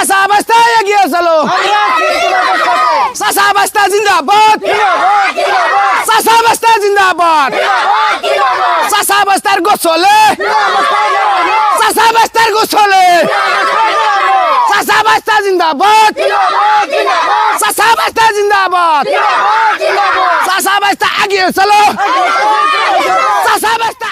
চাষা অবস্থা এগিয়ে চলো চাষা অবস্থা জিন্দাবাদ। চাষা অবস্থা জিন্দাবাদ। চাষা অবস্থার গোসলে। চাষা অবস্থার গোসলে। চাষা অবস্থা জিন্দাবাদ। চাষা অবস্থা জিন্দাবাদ। চাষা অবস্থা এগিয়ে চলো চাষা অবস্থা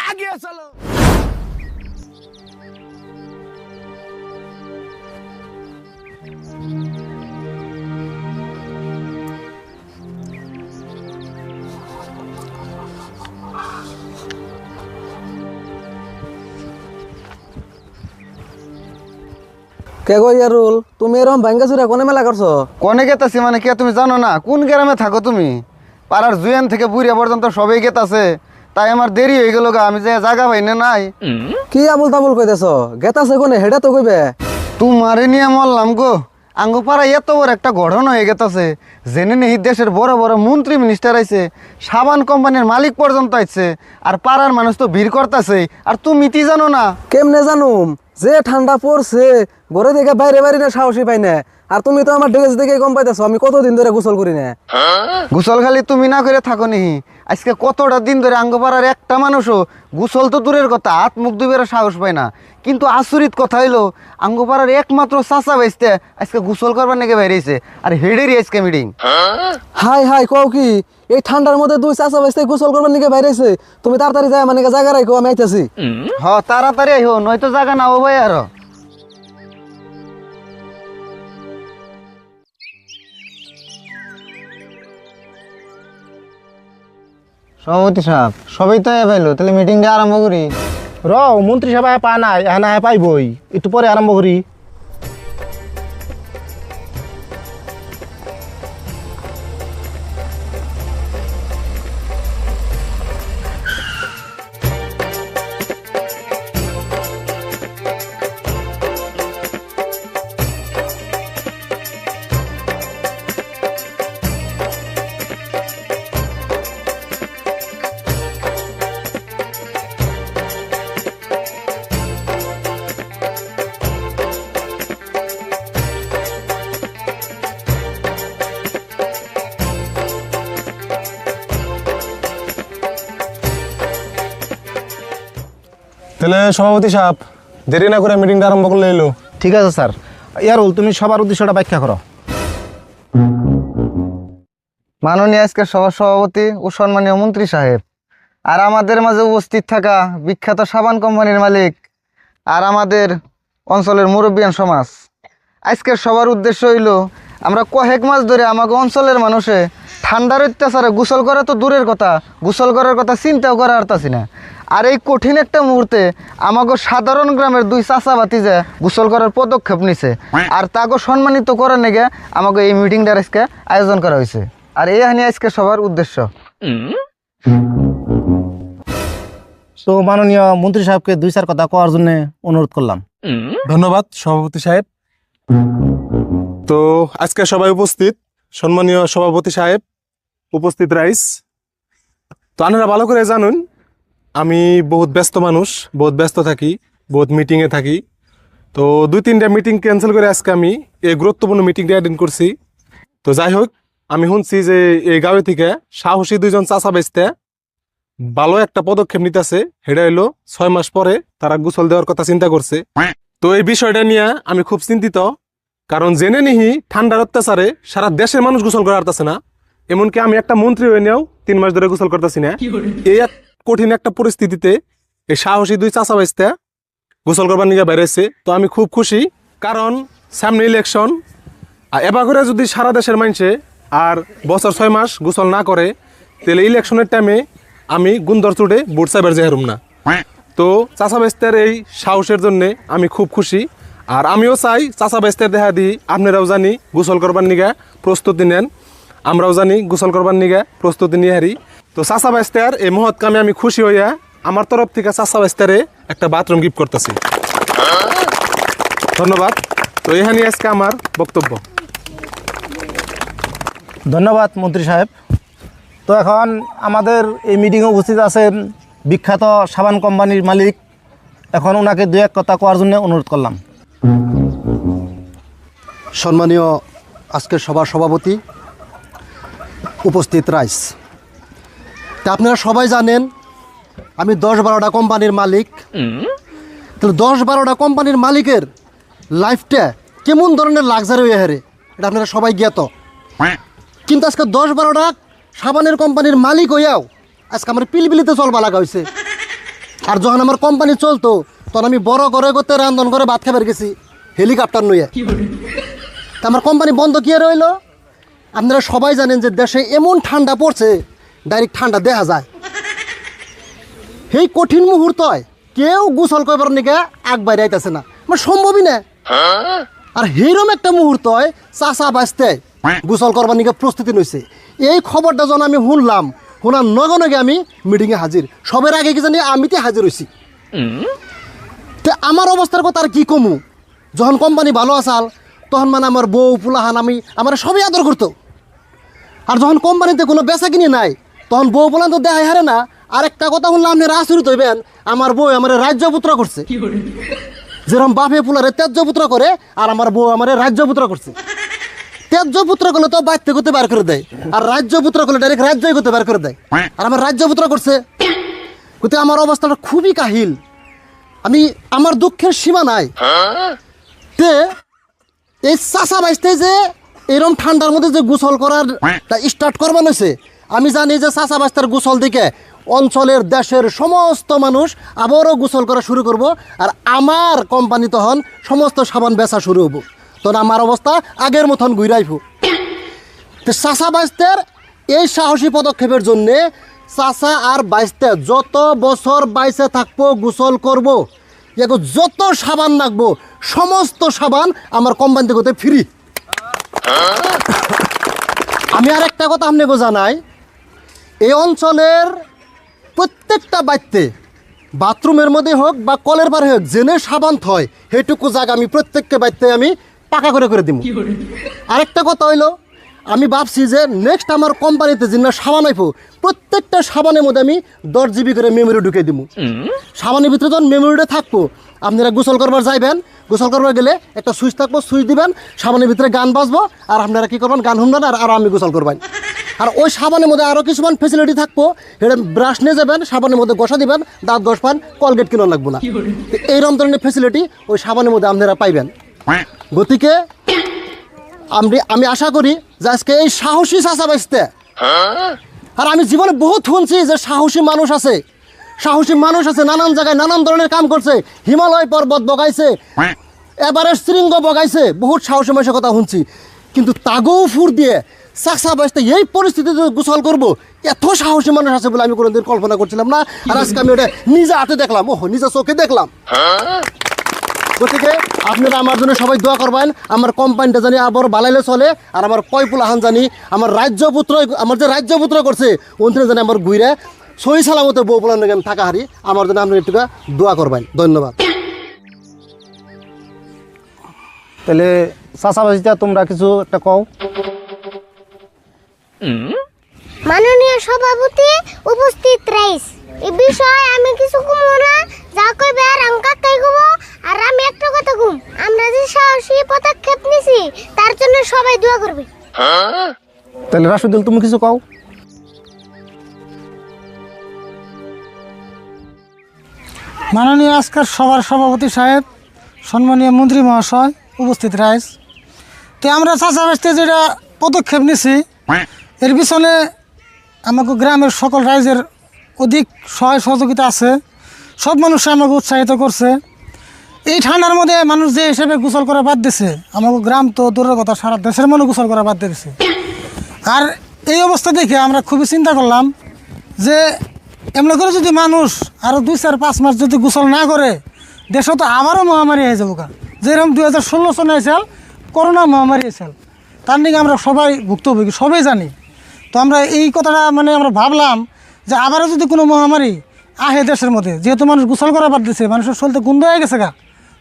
কে গো ইয়ারুল তুমি এরকম ভাঙ্গা চুরা কোনে মেলা করছ? কনে গেতাছি মানে কে তুমি জানো না? কোন গ্রামে থাকো তুমি? পাড়ার জুয়েন থেকে বুড়িয়া পর্যন্ত সবাই গেতাছে। তাই আমার দেরি হয়ে গেল গা আমি যে জায়গা পাই না নাই। কি আবুল তাবুল কইতেছ? গেতাছে কোনে? হেডা তো কইবে। তোমারে নিয়ে মরলাম গো। আঙ্গু পাড়া এত বড় একটা গঠন হয়ে গেতাছে। জেনে নেই দেশের বড় বড় মন্ত্রী মিনিস্টার আইছে সাবান কোম্পানির মালিক পর্যন্ত আইছে আর পাড়ার মানুষ তো ভিড় করতেছে আর তুমি তি জানো না? কেমনে জানুম? যে ঠান্ডা পড়ছে ঘরে দেখে বাইরে বাইরে না সাহসী পাই না। আর তুমি তো আমার ড্রেস দেখে কম পাইতেছো আমি কতদিন ধরে গোসল করি না? গোসল খালি তুমি না করে থাকো নি। আজকে কতটা দিন ধরে আঙ্গপাড়ার একটা মানুষও গোসল তো দূরের কথা হাত মুখ দুবের সাহস পায় না। কিন্তু আচরিত কথা হইল আঙ্গপাড়ার একমাত্র চাচা বাইসতে আজকে গোসল করবার নাকি বাইরেছে আর হেডেরই আজকে মিটিং হাই হাই কও কি? এই ঠান্ডার মধ্যে দুই চাষা বাইসতে গোসল করবার নিকে বাইরেছে তুমি তাড়াতাড়ি যায় মানে জায়গা রাখো আমি আইতাছি। হ তাড়াতাড়ি আইহো নয়তো জায়গা না ভাই আর। সভাপতি সাহেব, সবাই তো পাইলো তাহলে মিটিংটা আরম্ভ করি। র মন্ত্রী সভায় পা নাই, এখানে পাইবই, একটু পরে আরম্ভ করি। তাহলে সভাপতি সাহেব দেরি না করে মিটিংটা আরম্ভ করলে এলো। ঠিক আছে স্যার। ইয়ারুল তুমি সবার উদ্দেশ্যটা ব্যাখ্যা করো। মাননীয় আজকের সভা সভাপতি ও সম্মানীয় মন্ত্রী সাহেব আর আমাদের মাঝে উপস্থিত থাকা বিখ্যাত সাবান কোম্পানির মালিক আর আমাদের অঞ্চলের মুরব্বিয়ান সমাজ। আজকের সবার উদ্দেশ্য হইল আমরা কয়েক মাস ধরে আমাকে অঞ্চলের মানুষে ঠান্ডার অত্যাচারে গোসল করা তো দূরের কথা গোসল করার কথা চিন্তাও করা আরতাছি না আর এই কঠিন একটা মুহূর্তে আমাকে সাধারণ গ্রামের দুই চাচাবাতি যে গোসল করার পদক্ষেপ নিছে। আর তাকে সম্মানিত করার নেগে আমাকে এই মিটিংটার আজকে আয়োজন করা হয়েছে। আর এই হানি আজকে সবার উদ্দেশ্য। তো মাননীয় মন্ত্রী সাহেবকে দুই চার কথা কওয়ার জন্য অনুরোধ করলাম। ধন্যবাদ সভাপতি সাহেব। তো আজকে সবাই উপস্থিত সম্মানীয় সভাপতি সাহেব উপস্থিত রাইস। তো আপনারা ভালো করে জানুন আমি বহুত ব্যস্ত মানুষ বহুত ব্যস্ত থাকি বহুত মিটিংয়ে থাকি। তো দুই তিনটা মিটিং ক্যান্সেল করে আজকে আমি এই গুরুত্বপূর্ণ মিটিংটা অ্যাটেন্ড করছি। তো যাই হোক আমি শুনছি যে এই গাঁও থেকে সাহসী দুইজন চাচা বেচতে ভালো একটা পদক্ষেপ নিতেছে। সেটা হইল ছয় মাস পরে তারা গোসল দেওয়ার কথা চিন্তা করছে। তো এই বিষয়টা নিয়ে আমি খুব চিন্তিত কারণ জেনে নিহি ঠান্ডার অত্যাচারে সারা দেশের মানুষ গোসল করে আসতেছে না। এমনকি আমি একটা মন্ত্রী হয়ে নিয়েও তিন মাস ধরে গোসল করতেছি না। এই কঠিন একটা পরিস্থিতিতে এই সাহসী দুই চাচা বাইসতে গোসল করবার নিয়ে বেড়েছে তো আমি খুব খুশি, কারণ সামনে ইলেকশন আর এবার করে যদি সারা দেশের মানুষে আর বছর ছয় মাস গোসল না করে, তাহলে ইলেকশনের টাইমে আমি গুন্দর চুটে বুট সাইবার যেহারুম না। তো চাষা বেস্তের এই সাহসের জন্য আমি খুব খুশি, আর আমিও চাই চাষা বেস্তের দেখা দিই আপনারাও জানি গোসল করবার নিগা প্রস্তুতি নেন, আমরাও জানি গোসল করবার নিগা প্রস্তুতি নিয়ে হারি। তো চাষা বেস্তের এই মহৎ কামে আমি খুশি হইয়া আমার তরফ থেকে চাষা বেস্তারে একটা বাথরুম গিফট করতেছি। ধন্যবাদ। তো এখানে আজকে আমার বক্তব্য। ধন্যবাদ মন্ত্রী সাহেব। তো এখন আমাদের এই মিটিংয়ে উপস্থিত আছেন বিখ্যাত সাবান কোম্পানির মালিক। এখন ওনাকে দু এক কথা কোয়ার জন্য অনুরোধ করলাম। সম্মানীয় আজকের সভার সভাপতি উপস্থিত রাইস। তা আপনারা সবাই জানেন আমি দশ বারোটা কোম্পানির মালিক। তাহলে দশ বারোটা কোম্পানির মালিকের লাইফটা কেমন ধরনের লাক্সারি হয়ে হারে? এটা আপনারা সবাই জ্ঞাত। কিন্তু আজকে দশ বারোটা সাবানের কোম্পানির মালিক হইয়াও আজকে আমার পিলপিলিতে চলবা লাগা হয়েছে আর যখন আমার কোম্পানি চলতো তখন আমি বড় করে করতে রান্ধন করে ভাত খাবার গেছি হেলিকপ্টার নইয়া তা আমার কোম্পানি বন্ধ কি রইল? আপনারা সবাই জানেন যে দেশে এমন ঠান্ডা পড়ছে ডাইরেক্ট ঠান্ডা দেখা যায়। সেই কঠিন মুহূর্তয় কেউ গোসল করবার নিকে আগ বাইরে আইতেছে না। মানে সম্ভবই না। আর সেইরম একটা মুহূর্ত চাষা বাঁচতে গোসল করবার নিকে প্রস্তুতি নইছে এই খবরটা যখন আমি শুনলাম, শোনার নগে নগে আমি মিটিংয়ে হাজির। সবের আগে কি জানি আমিতে হাজির হয়েছি তে আমার অবস্থার কথা আর কি কমু? যখন কোম্পানি ভালো আসাল তখন মানে আমার বউ, পুলাহান, আমি আমার সবই আদর করতো। আর যখন কোম্পানিতে কোনো বেচা কিনি নাই তখন বউ পোলান তো দেখাই হারে না? আর একটা কথা শুনলাম আপনি আচরিত হইবেন। আমার বউ আমার রাজ্যপুত্র করছে। যেরকম বাপে পুলারে তেজ্যপুত্র করে আর আমার বউ আমার রাজ্যপুত্র করছে। তেজ্যপুত্র করলে তো বাড়তে করতে বার করে দেয় আর রাজ্যপুত্র করলে ডাইরেক্ট রাজ্যই করতে বার করে দেয়। আর আমার রাজ্যপুত্র করছে। কিন্তু আমার অবস্থাটা খুবই কাহিল। আমি আমার দুঃখের সীমা নাই। তে এই চাষা বাইসতে যে এরম ঠান্ডার মধ্যে যে গোসল করার স্টার্ট করবার হয়েছে আমি জানি যে চাষা বাইস্তার গোসল দিকে অঞ্চলের দেশের সমস্ত মানুষ আবারও গোসল করা শুরু করব আর আমার কোম্পানি তখন সমস্ত সাবান বেচা শুরু হব তখন আমার অবস্থা আগের মতন ঘুরাইব তো চাষা বাইস্তের এই সাহসী পদক্ষেপের জন্যে চাষা আর বাইস্তে যত বছর বাইসে থাকব গোসল করব। এগো যত সাবান লাগবো সমস্ত সাবান আমার কোম্পানি থেকে ফ্রি আমি আর একটা কথা আপনাকে জানাই এই অঞ্চলের প্রত্যেকটা বাড়িতে বাথরুমের মধ্যে হোক বা কলের পারে হোক জেনে সাবান থয় সেইটুকু জায়গা আমি প্রত্যেককে বাড়িতে আমি টাকা করে করে দিব আরেকটা কথা হইল আমি ভাবছি যে নেক্সট আমার কোম্পানিতে যেন সাবান আইব প্রত্যেকটা সাবানের মধ্যে আমি দশ জিবি করে মেমোরি ঢুকে দিব সাবানের ভিতরে যখন মেমোরিটা থাকব আপনারা গোসল করবার যাইবেন গোসল করবার গেলে একটা সুইচ থাকব সুইচ দিবেন সাবানের ভিতরে গান বাজবো আর আপনারা কি করবেন গান শুনবেন আর আর আমি গোসল করবেন। আর ওই সাবানের মধ্যে আরও কিছুমান ফেসিলিটি থাকব। এটা ব্রাশ নিয়ে যাবেন সাবানের মধ্যে ঘষা দিবেন দাঁত ঘষ পান কলগেট কিনা লাগবো না। এইরকম ধরনের ফেসিলিটি ওই সাবানের মধ্যে আপনারা পাইবেন। গতিকে আমি আমি আশা করি যে আজকে এই সাহসী চাষা বাঁচতে। আর আমি জীবনে বহুত শুনছি যে সাহসী মানুষ আছে। সাহসী মানুষ আছে নানান জায়গায় নানান ধরনের কাম করছে। হিমালয় পর্বত বগাইছে। এবারে শৃঙ্গ বগাইছে। বহুত সাহসী মানুষের কথা শুনছি। কিন্তু তাগৌ ফুর দিয়ে বাঁচতে এই পরিস্থিতিতে গোসল করব। এত সাহসী মানুষ আছে বলে আমি কোনোদিন কল্পনা করছিলাম না। আর আজকে আমি ওটা নিজে হাতে দেখলাম। ওহ, নিজে চোখে দেখলাম। গতিকে আপনারা আমার জন্য সবাই দোয়া করবেন। আমার কোম্পানিটা জানি আবার বালাইলে চলে। আর আমার কয়পুলাহান জানি, আমার রাজ্যপুত্র আমার যে রাজ্যপুত্র করছে অন্ত্রে জানি আমার গুইরে। সহি সালামতে বউ পোলান থাকা হারি। আমার জন্য আপনি একটু দোয়া করবেন। ধন্যবাদ। তাহলে চাষাবাসিটা তোমরা কিছু একটা কও। মাননীয় সভাপতি উপস্থিত রাইস। এই বিষয়ে আমি কিছু কমো না। যা কইবে আর আমি কাকাই কব আর আমি একটা কথা কম। আমরা যে সাহসী পদক্ষেপ নিছি তার জন্য সবাই দোয়া করবে। তাহলে রাশুদুল তুমি কিছু কও? মাননীয় আজকের সভার সভাপতি সাহেব সম্মানীয় মন্ত্রী মহাশয় উপস্থিত রাইস। তো আমরা চাষাবাসতে যেটা পদক্ষেপ নিছি এর পিছনে আমাকে গ্রামের সকল রাইজের অধিক সহায় সহযোগিতা আছে। সব মানুষ আমাকে উৎসাহিত করছে। এই ঠান্ডার মধ্যে মানুষ যে হিসেবে গোসল করা বাদ দিছে, আমাকে গ্রাম তো দূরের কথা, সারা দেশের মানুষ গোসল করা বাদ দিয়েছে আর এই অবস্থা দেখে আমরা খুবই চিন্তা করলাম যে, এমনি করে যদি মানুষ আরও দুই চার পাঁচ মাস যদি গোসল না করে, দেশে তো আবারও মহামারী হয়ে যাব গা। যেরকম দুই হাজার ষোলো সনে এসেল করোনা মহামারী এসেল তার নিয়ে আমরা সবাই ভুক্তভোগী, সবাই জানি। তো আমরা এই কথাটা মানে আমরা ভাবলাম যে আবারও যদি কোনো মহামারী আহে দেশের মধ্যে, যেহেতু মানুষ গোসল করা বাদ দিছে, মানুষের শরীরতে গুন্দ হয়ে গেছে গা,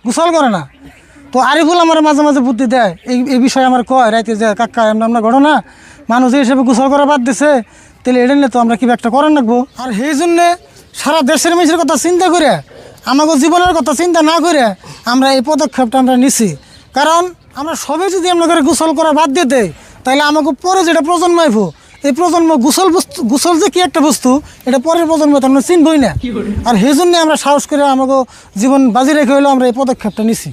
গোসল করে না। তো আরিফুল আমার মাঝে মাঝে বুদ্ধি দেয়, এই এই বিষয়ে আমার কয়, রাইতে যে কাকা এমন আমরা ঘটনা, মানুষ এই হিসেবে গোসল করা বাদ দিছে, তাহলে এটা নিয়ে তো আমরা কি একটা করার রাখব আর সেই জন্যে সারা দেশের মানুষের কথা চিন্তা করে আমাকে জীবনের কথা চিন্তা না করে আমরা এই পদক্ষেপটা আমরা নিছি। কারণ আমরা সবাই যদি আমরা গোসল করা বাদ দিয়ে দেয় তাহলে আমাকে পরে যেটা প্রজন্ম আইব এই প্রজন্ম গোসল বস্তু গোসল যে কি একটা বস্তু এটা পরের প্রজন্ম তো আমরা চিনবই না। আর সেই জন্য আমরা সাহস করে আমাকে জীবন বাজি রেখে হলেও আমরা এই পদক্ষেপটা নিছি।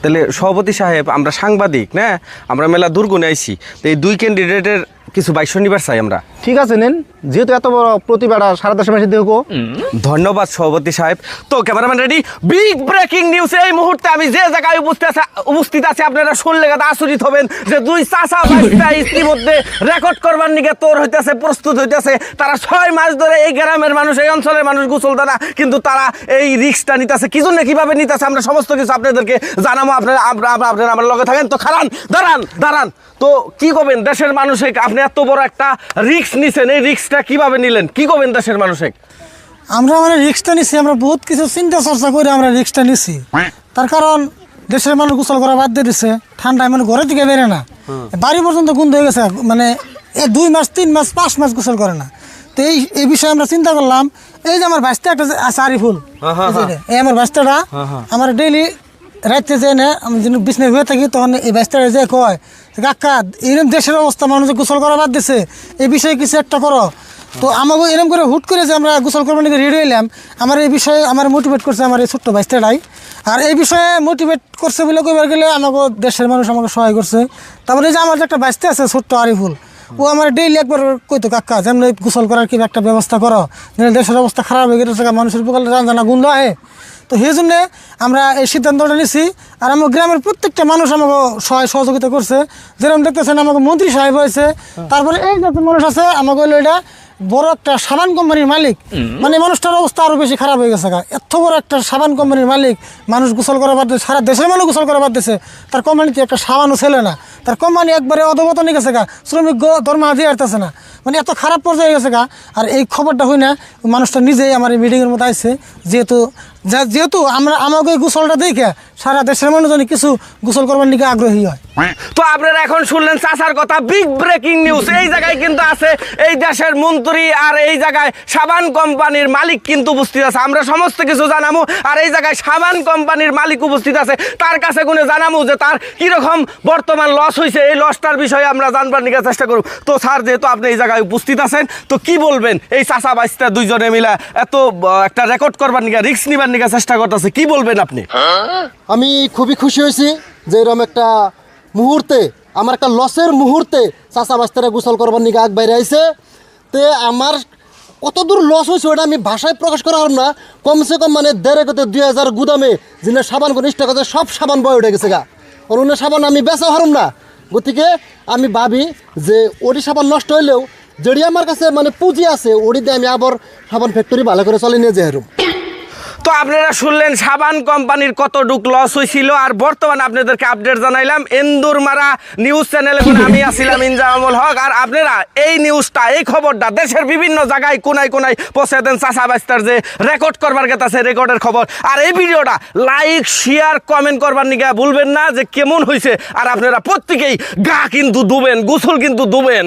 তাহলে সভাপতি সাহেব আমরা সাংবাদিক না? আমরা মেলা দুর্গুণে আইছি। তো এই দুই ক্যান্ডিডেটের কিছু বাইশ শনিবার চাই আমরা। ঠিক আছে নেন। যেহেতু এত বড় প্রতিবাদা সারা দেশের মাসে দেখো। ধন্যবাদ সভাপতি সাহেব। তো cameraman ready big breaking news. এই মুহূর্তে আমি যে জায়গায় উপস্থিত আছে উপস্থিত আছি আপনারা শুনলে গাদা আচরিত হবেন যে দুই চাচা বাচ্চা ইতিমধ্যে রেকর্ড করবার নিকে তোর হইতেছে প্রস্তুত হইতেছে। তারা ছয় মাস ধরে এই গ্রামের মানুষ এই অঞ্চলের মানুষ গোসল দানা কিন্তু তারা এই রিক্সটা নিতেছে। কি জন্য কীভাবে নিতেছে আমরা সমস্ত কিছু আপনাদেরকে জানাব। আপনারা আপনারা আপনারা আমার লগে থাকেন। তো খারান দাঁড়ান দাঁড়ান। তো কি করবেন? দেশের মানুষে আপনি এত বড় একটা রিক্স নিছেন এই রিক্সটা কীভাবে নিলেন? কি করবেন দেশের মানুষে? আমরা মানে রিক্সটা নিছি আমরা বহুত কিছু চিন্তা চর্চা করে আমরা রিক্সটা নিছি। তার কারণ দেশের মানুষ গোসল করা বাদ দিয়ে দিছে ঠান্ডায় মানে ঘরে থেকে বেরে না। বাড়ি পর্যন্ত গুন্ধ হয়ে গেছে মানে এ দুই মাস তিন মাস পাঁচ মাস গোসল করে না। তো এই এই বিষয়ে আমরা চিন্তা করলাম এই যে আমার বাস্তা একটা আছে আরিফুল এই আমার বাস্তাটা আমার ডেইলি রাত্রে যে না আমি যখন বিছনায় হয়ে থাকি তখন এই বাস্তাটা যে কয় কাকা এরকম দেশের অবস্থা মানুষ গোসল করা বাদ দিছে। এই বিষয়ে কিছু একটা করো। তো আমাকে এরকম করে হুট করে যে আমরা গোসল করবার নিয়ে রেডি হইলাম, আমার এই বিষয়ে আমার মোটিভেট করছে আমার এই ছোট্ট বাইস্তাটাই আর এই বিষয়ে মোটিভেট করছে বলে কইবার গেলে আমাকে দেশের মানুষ আমাকে সহায় করছে। তারপরে যে আমার যে একটা বাইস্তা আছে, ছোট্ট আরিফুল, ও আমার ডেইলি একবার কইতো কাকা যেমন গোসল করার কি একটা ব্যবস্থা করো? দেশের অবস্থা খারাপ হয়ে গেছে, মানুষের পোকালে রান্না গন্ধ আহে তো সেই জন্যে আমরা এই সিদ্ধান্তটা নিছি। আর আমার গ্রামের প্রত্যেকটা মানুষ আমাকে সহায় সহযোগিতা করছে। যেরকম দেখতেছেন আমাকে মন্ত্রী সাহেব হয়েছে। তারপরে এই যত মানুষ আছে আমাকে হলো এটা বড় একটা সাবান কোম্পানির মালিক। মানে মানুষটার অবস্থা আরও বেশি খারাপ হয়ে গেছে গা। এত বড় একটা সাবান কোম্পানির মালিক মানুষ গোসল করা বাদ সারা দেশের মানুষ গোসল করা বাদ দিয়েছে। তার কোম্পানিতে একটা সাবানও ছেলে না? তার কোম্পানি একবারে অধবতনে গেছে গা। শ্রমিক দরমা দিয়ে আসতেছে না। মানে এত খারাপ পর্যায়ে গেছে গা। আর এই খবরটা হই না মানুষটা নিজেই আমার এই মিটিংয়ের মধ্যে আসছে যেহেতু যেহেতু আমরা আমাকে গোসলটা দেখে সারা দেশের মানুষজন কিছু গোসল করবার নিকে আগ্রহী হয়। তো আপনারা এখন শুনলেন চাচার কথা বিগ ব্রেকিং নিউজ এই জায়গায় কিন্তু আছে, এই দেশের মন্ত্রী আর এই জায়গায় সাবান কোম্পানির মালিক কিন্তু উপস্থিত আছে। আমরা সমস্ত কিছু জানামু, আর এই জায়গায় সাবান কোম্পানির মালিক উপস্থিত আছে। তার কাছে গুনে জানামু যে তার কীরকম বর্তমান লস হয়েছে এই লসটার বিষয়ে আমরা জানবার নিকে চেষ্টা করব। তো স্যার, যেহেতু আপনি এই জায়গায় উপস্থিত আছেন, তো কি বলবেন? এই চাচা বাইসটা দুইজনে মিলে এত একটা রেকর্ড করবার নিকে রিক্স নিবার নিকে চেষ্টা করতেছে। কি বলবেন আপনি? আমি খুবই খুশি হয়েছি যে এরকম একটা মুহূর্তে, আমার একটা লসের মুহূর্তে চাষা বাস্তারা গোসল করবার নিকে আগ বাইরে আইছে। তে আমার কত দূর লস হয়েছে ওটা আমি ভাষায় প্রকাশ করা হারম না। কমসে কম মানে দেড়ে কত দুই হাজার গুদামে যিনি সাবান করে নিষ্ঠা করতে সব সাবান বয়ে উঠে গেছে গা। আর অন্য সাবান আমি বেচা হারম না। গতিকে আমি ভাবি যে ওটি সাবান নষ্ট হইলেও, যেটি আমার কাছে মানে পুঁজি আছে ওটি দিয়ে আমি আবার সাবান ফ্যাক্টরি ভালো করে চলে নিয়ে যাই হারুম। তো আপনারা শুনলেন সাবান কোম্পানির কতটুক লস হয়েছিল আর বর্তমানে আপনাদেরকে আপডেট জানাইলাম এন্দুর মারা নিউজ চ্যানেলে আমি আসিলাম ইনজামুল হক। আর আপনারা এই নিউজটা এই খবরটা দেশের বিভিন্ন জায়গায় কোনায় কোনায় পৌঁছে দেন চাষা বাস্তার যে রেকর্ড করবার গেছে রেকর্ডের খবর। আর এই ভিডিওটা লাইক শেয়ার কমেন্ট করবার নিকে ভুলবেন না যে কেমন হয়েছে আর আপনারা প্রত্যেকেই গা কিন্তু দুবেন, গোসল কিন্তু দুবেন